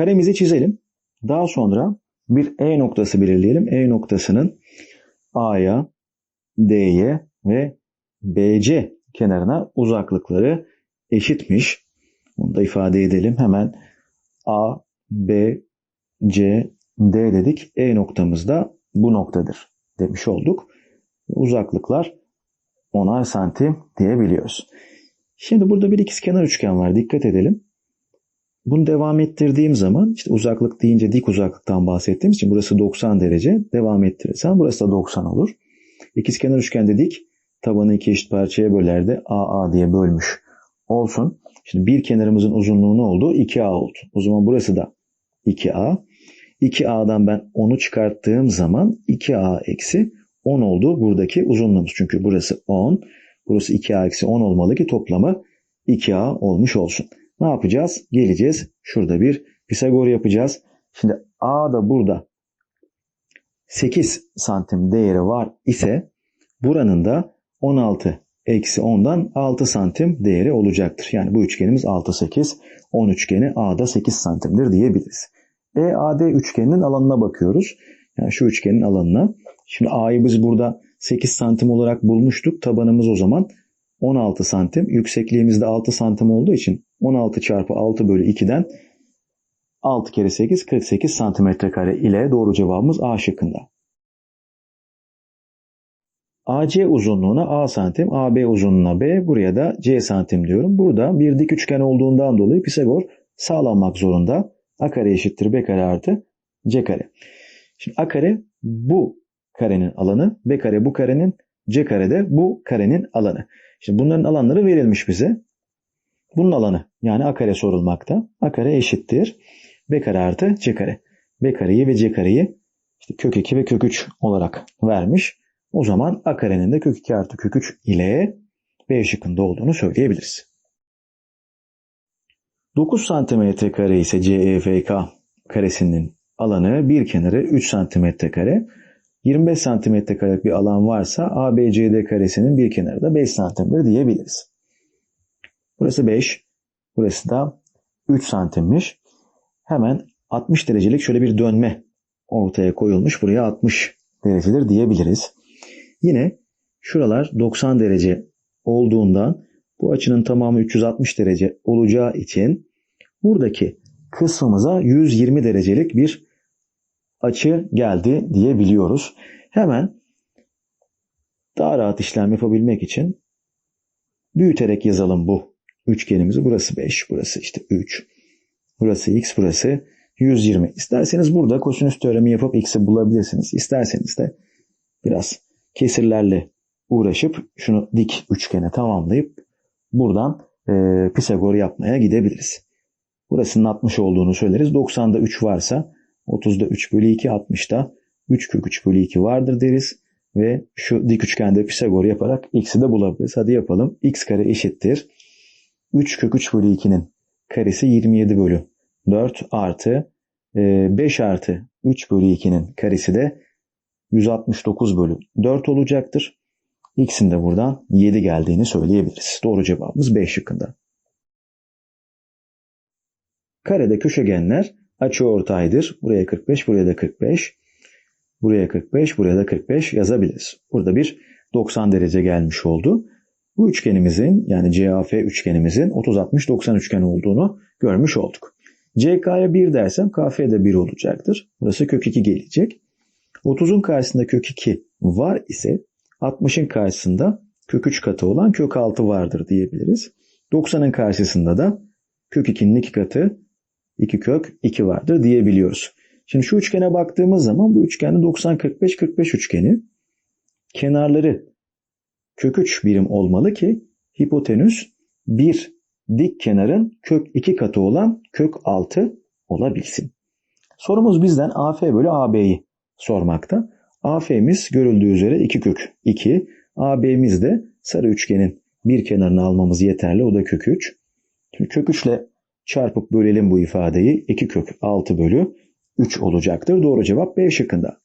karemizi çizelim. Daha sonra bir E noktası belirleyelim. E noktasının A'ya, D'ye ve BC kenarına uzaklıkları eşitmiş. Bunu da ifade edelim. Hemen A, B, C, D dedik. E noktamız da bu noktadır demiş olduk. Uzaklıklar 10'ar santim diyebiliyoruz. Şimdi burada bir ikizkenar üçgen var. Dikkat edelim. Bunu devam ettirdiğim zaman işte uzaklık deyince dik uzaklıktan bahsettiğimiz için burası 90 derece. Devam ettirirsem burası da 90 olur. İkizkenar üçgende dik tabanı iki eşit parçaya böler de AA diye bölmüş olsun. Şimdi bir kenarımızın uzunluğu ne oldu? 2A oldu. O zaman burası da 2A. 2A'dan ben 10'u çıkarttığım zaman 2A eksi 10 oldu buradaki uzunluğumuz. Çünkü burası 10. Burası 2A eksi 10 olmalı ki toplamı 2A olmuş olsun. Ne yapacağız? Geleceğiz. Şurada bir Pisagor yapacağız. Şimdi A da burada 8 santim değeri var ise buranın da 16 eksi 10'dan 6 santim değeri olacaktır. Yani bu üçgenimiz 6, 8, 10 üçgeni A'da 8 santimdir diyebiliriz. EAD üçgeninin alanına bakıyoruz. Yani şu üçgenin alanına. Şimdi A'yı biz burada 8 santim olarak bulmuştuk. Tabanımız o zaman 16 santim. Yüksekliğimiz de 6 santim olduğu için 16 çarpı 6 bölü 2'den 6 kere 8 48 santimetre kare ile doğru cevabımız A şıkkında. AC uzunluğuna A santim, AB uzunluğuna B, buraya da C santim diyorum. Burada bir dik üçgen olduğundan dolayı Pisagor sağlanmak zorunda. A kare eşittir B kare artı C kare. Şimdi A kare bu karenin alanı, B kare bu karenin, C kare de bu karenin alanı. Şimdi bunların alanları verilmiş bize. Bunun alanı yani A kare sorulmakta. A kare eşittir. B kare artı C kare. B kareyi ve C kareyi işte kök 2 ve kök 3 olarak vermiş. O zaman A karenin de kök 2 artı kök 3 ile B şıkkında olduğunu söyleyebiliriz. 9 cm kare ise CEFK karesinin alanı bir kenarı 3 cm kare. 25 cm karelik bir alan varsa ABCD karesinin bir kenarı da 5 cm'dir diyebiliriz. Burası 5, burası da 3 santimmiş. Hemen 60 derecelik şöyle bir dönme ortaya koyulmuş. Buraya 60 derecedir diyebiliriz. Yine şuralar 90 derece olduğundan bu açının tamamı 360 derece olacağı için buradaki kısmımıza 120 derecelik bir açı geldi diyebiliyoruz. Hemen daha rahat işlem yapabilmek için büyüterek yazalım bu üçgenimizi. Burası 5, burası işte 3, burası x, burası 120. İsterseniz burada kosinüs teoremi yapıp x'i bulabilirsiniz. İsterseniz de biraz kesirlerle uğraşıp şunu dik üçgene tamamlayıp buradan e, Pisagor yapmaya gidebiliriz. Burasının 60 olduğunu söyleriz. 90'da 3 varsa 30'da 3 bölü 2, 60'da 3 kök 3 bölü 2 vardır deriz. Ve şu dik üçgende Pisagor yaparak x'i de bulabiliriz. Hadi yapalım. x kare eşittir. 3 kök 3 bölü 2'nin karesi 27 bölü 4 artı 5 artı 3 bölü 2'nin karesi de 169 bölü 4 olacaktır. X'in de buradan 7 geldiğini söyleyebiliriz. Doğru cevabımız B şıkkında. Karede köşegenler açıortaydır. Buraya 45, buraya da 45. Buraya 45, buraya da 45 yazabiliriz. Burada bir 90 derece gelmiş oldu. Bu üçgenimizin yani CAF üçgenimizin 30-60-90 üçgen olduğunu görmüş olduk. CK'ya 1 dersem KF'de 1 olacaktır. Burası kök 2 gelecek. 30'un karşısında kök 2 var ise 60'ın karşısında kök 3 katı olan kök 6 vardır diyebiliriz. 90'ın karşısında da kök 2'nin 2 katı 2 kök 2 vardır diyebiliyoruz. Şimdi şu üçgene baktığımız zaman bu üçgende 90-45-45 üçgeni kenarları kök 3 birim olmalı ki hipotenüs bir dik kenarın kök 2 katı olan kök 6 olabilsin. Sorumuz bizden AF bölü AB'yi sormakta. AF'miz görüldüğü üzere 2 kök 2. AB'miz de sarı üçgenin bir kenarını almamız yeterli. O da kök 3. Şimdi kök 3 ile çarpıp bölelim bu ifadeyi. 2 kök 6 bölü 3 olacaktır. Doğru cevap B şıkkında.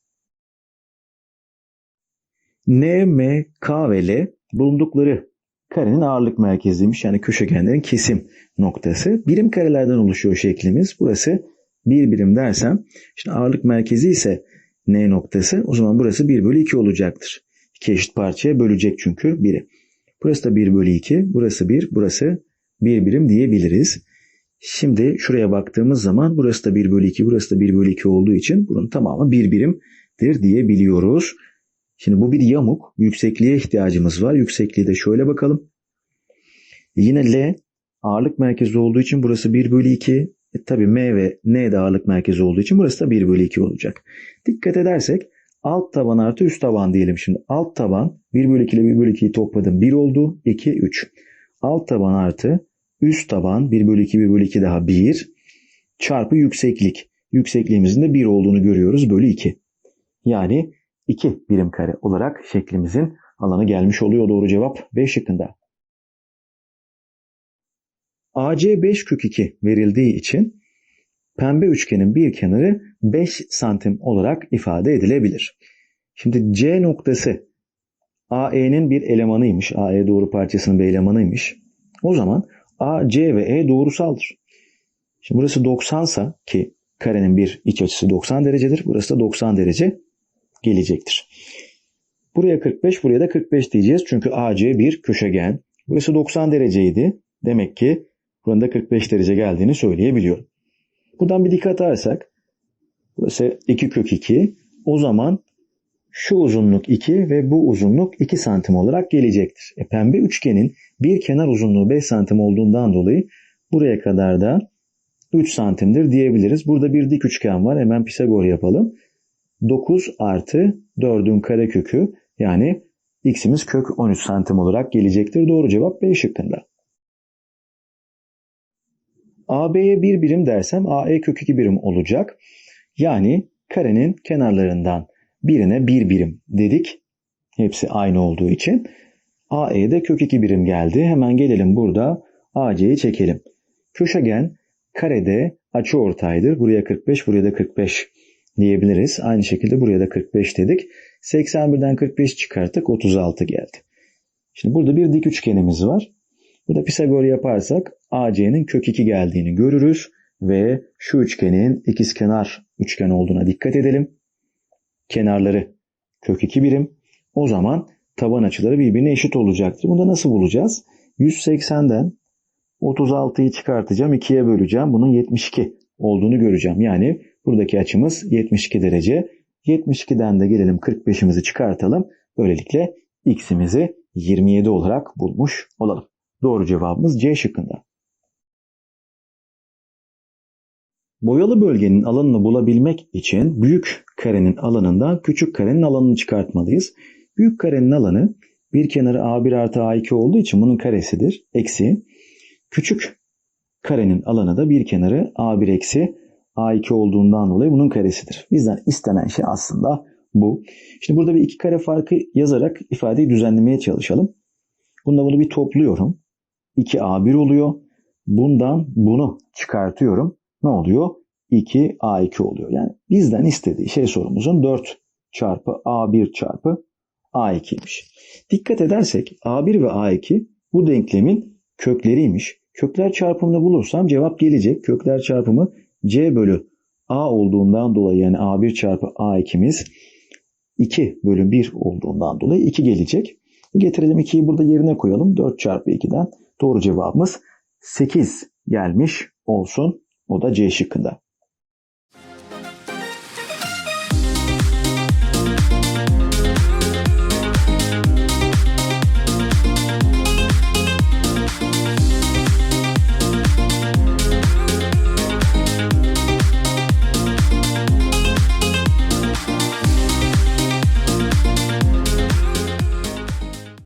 N, M, K ve L bulundukları karenin ağırlık merkeziymiş. Yani köşegenlerin kesim noktası. Birim karelerden oluşuyor şeklimiz. Burası bir birim dersem şimdi ağırlık merkezi ise N noktası o zaman burası 1 bölü 2 olacaktır. İki eşit parçaya bölecek çünkü biri. Burası da 1 bölü 2, burası 1, burası 1 birim diyebiliriz. Şimdi şuraya baktığımız zaman burası da 1 bölü 2, burası da 1 bölü 2 olduğu için bunun tamamı 1 birimdir diyebiliyoruz. Şimdi bu bir yamuk. Yüksekliğe ihtiyacımız var. Yüksekliği de şöyle bakalım. Yine L ağırlık merkezi olduğu için burası 1 bölü 2. E, tabii M ve N de ağırlık merkezi olduğu için burası da 1 bölü 2 olacak. Dikkat edersek alt taban artı üst taban diyelim şimdi. Alt taban 1 bölü 2 ile 1 bölü 2'yi topladım. 1 oldu. 2, 3. Alt taban artı üst taban 1 bölü 2, 1 bölü 2 daha 1 çarpı yükseklik. Yüksekliğimizin de 1 olduğunu görüyoruz. Bölü 2. Yani 2 birim kare olarak şeklimizin alanı gelmiş oluyor. Doğru cevap B şıkkında. AC 5 kök 2 verildiği için pembe üçgenin bir kenarı 5 santim olarak ifade edilebilir. Şimdi C noktası AE'nin bir elemanıymış. AE doğru parçasının bir elemanıymış. O zaman AC ve E doğrusaldır. Şimdi burası 90 sa ki karenin bir iç açısı 90 derecedir. Burası da 90 derece gelecektir. Buraya 45, buraya da 45 diyeceğiz. Çünkü AC bir köşegen. Burası 90 dereceydi. Demek ki buranın da 45 derece geldiğini söyleyebiliyorum. Buradan bir dikkat edersek burası 2 kök 2. O zaman şu uzunluk 2 ve bu uzunluk 2 santim olarak gelecektir. E, pembe üçgenin bir kenar uzunluğu 5 santim olduğundan dolayı buraya kadar da 3 santimdir diyebiliriz. Burada bir dik üçgen var. Hemen Pisagor yapalım. 9 artı 4'ün karekökü yani x'imiz kök 13 santim olarak gelecektir. Doğru cevap B şıkkında. AB'ye bir birim dersem AE kök 2 birim olacak. Yani karenin kenarlarından birine bir birim dedik. Hepsi aynı olduğu için. AE'de kök 2 birim geldi. Hemen gelelim burada AC'yi çekelim. Köşegen karede açı ortaydır. Buraya 45, buraya da 45 diyebiliriz. Aynı şekilde buraya da 45 dedik. 81'den 45 çıkarttık 36 geldi. Şimdi burada bir dik üçgenimiz var. Burada Pisagor yaparsak AC'nin kök 2 geldiğini görürüz ve şu üçgenin ikizkenar üçgen olduğuna dikkat edelim. Kenarları kök 2 birim. O zaman taban açıları birbirine eşit olacaktır. Bunu da nasıl bulacağız? 180'den 36'yı çıkartacağım. 2'ye böleceğim. Bunun 72 olduğunu göreceğim. Yani buradaki açımız 72 derece. 72'den de gelelim 45'imizi çıkartalım. Böylelikle x'imizi 27 olarak bulmuş olalım. Doğru cevabımız C şıkkında. Boyalı bölgenin alanını bulabilmek için büyük karenin alanından küçük karenin alanını çıkartmalıyız. Büyük karenin alanı bir kenarı A1 artı A2 olduğu için bunun karesidir. Eksi. Küçük karenin alanı da bir kenarı A1 eksi A2 olduğundan dolayı bunun karesidir. Bizden istenen şey aslında bu. Şimdi burada bir iki kare farkı yazarak ifadeyi düzenlemeye çalışalım. Bunda bunu bir topluyorum. 2A1 oluyor. Bundan bunu çıkartıyorum. Ne oluyor? 2A2 oluyor. Yani bizden istediği şey sorumuzun 4 çarpı A1 çarpı A2'ymiş. Dikkat edersek A1 ve A2 bu denklemin kökleriymiş. Kökler çarpımını bulursam cevap gelecek. Kökler çarpımı C bölü A olduğundan dolayı yani A1 çarpı A2'miz 2 bölü 1 olduğundan dolayı 2 gelecek. Getirelim 2'yi burada yerine koyalım. 4 çarpı 2'den doğru cevabımız 8 gelmiş olsun. O da C şıkkında.